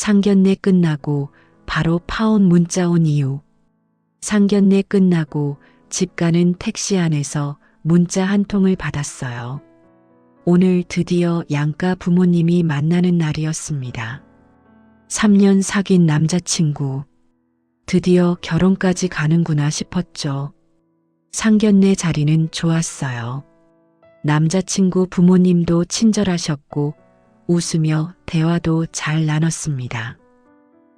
상견례 끝나고 바로 파온 문자 온 이유. 상견례 끝나고 집 가는 택시 안에서 문자 한 통을 받았어요. 오늘 드디어 양가 부모님이 만나는 날이었습니다. 3년 사귄 남자친구. 드디어 결혼까지 가는구나 싶었죠. 상견례 자리는 좋았어요. 남자친구 부모님도 친절하셨고 웃으며 대화도 잘 나눴습니다.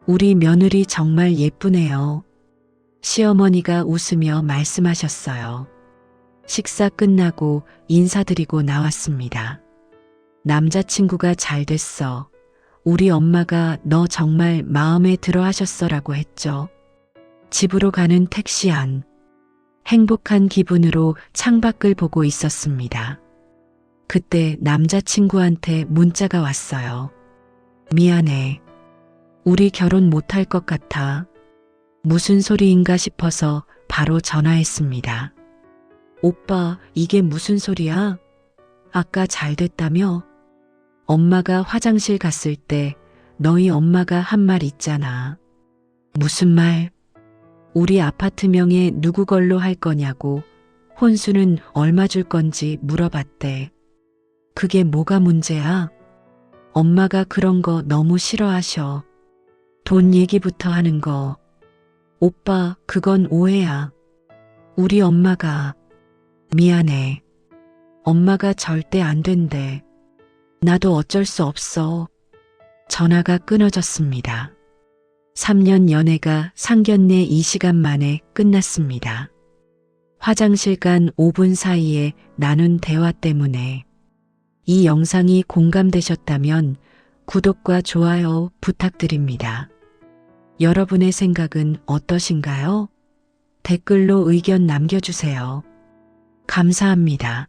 우리 며느리 정말 예쁘네요. 시어머니가 웃으며 말씀하셨어요. 식사 끝나고 인사드리고 나왔습니다. 남자친구가 잘 됐어. 우리 엄마가 너 정말 마음에 들어 하셨어라고 했죠. 집으로 가는 택시 안. 행복한 기분으로 창밖을 보고 있었습니다. 그때 남자친구한테 문자가 왔어요. 미안해. 우리 결혼 못할 것 같아. 무슨 소리인가 싶어서 바로 전화했습니다. 오빠, 이게 무슨 소리야? 아까 잘 됐다며? 엄마가 화장실 갔을 때 너희 엄마가 한 말 있잖아. 무슨 말? 우리 아파트 명에 누구 걸로 할 거냐고 혼수는 얼마 줄 건지 물어봤대. 그게 뭐가 문제야? 엄마가 그런 거 너무 싫어하셔. 돈 얘기부터 하는 거. 오빠, 그건 오해야. 우리 엄마가 미안해. 엄마가 절대 안 된대. 나도 어쩔 수 없어. 전화가 끊어졌습니다. 3년 연애가 상견례 2시간 만에 끝났습니다. 화장실 간 5분 사이에 나눈 대화 때문에 이 영상이 공감되셨다면 구독과 좋아요 부탁드립니다. 여러분의 생각은 어떠신가요? 댓글로 의견 남겨주세요. 감사합니다.